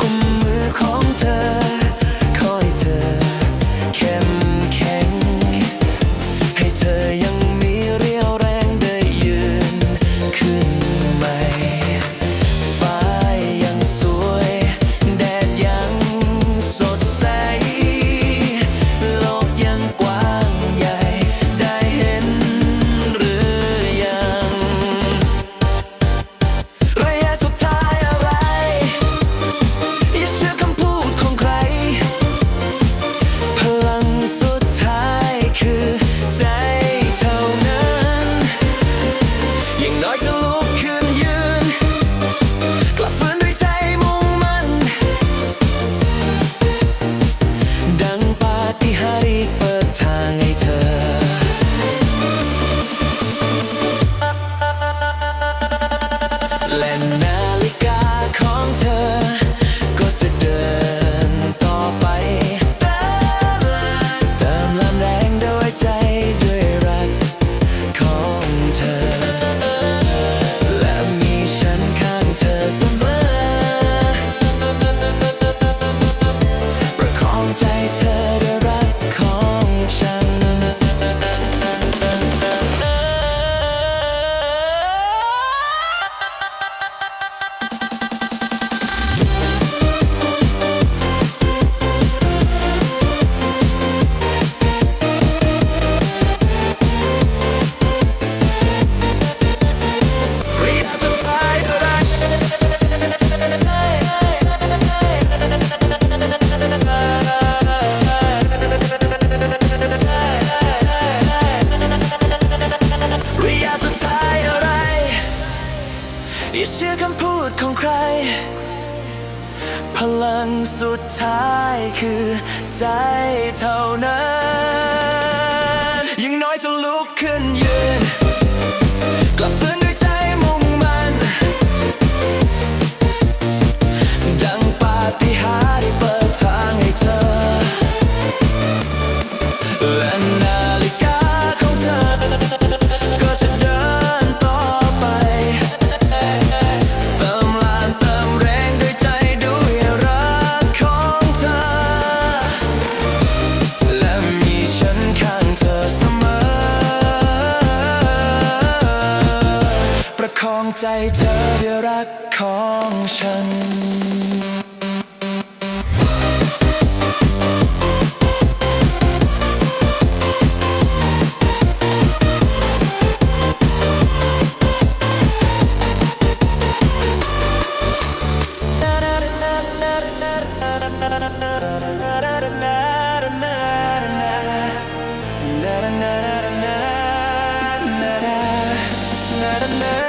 กุมมือของ ชื่อคำพูดของใคร พลังสุดท้ายคือใจเท่านั้น ยังน้อยจะลุกขึ้นยืน ใจเธอเดียรักของฉันนะ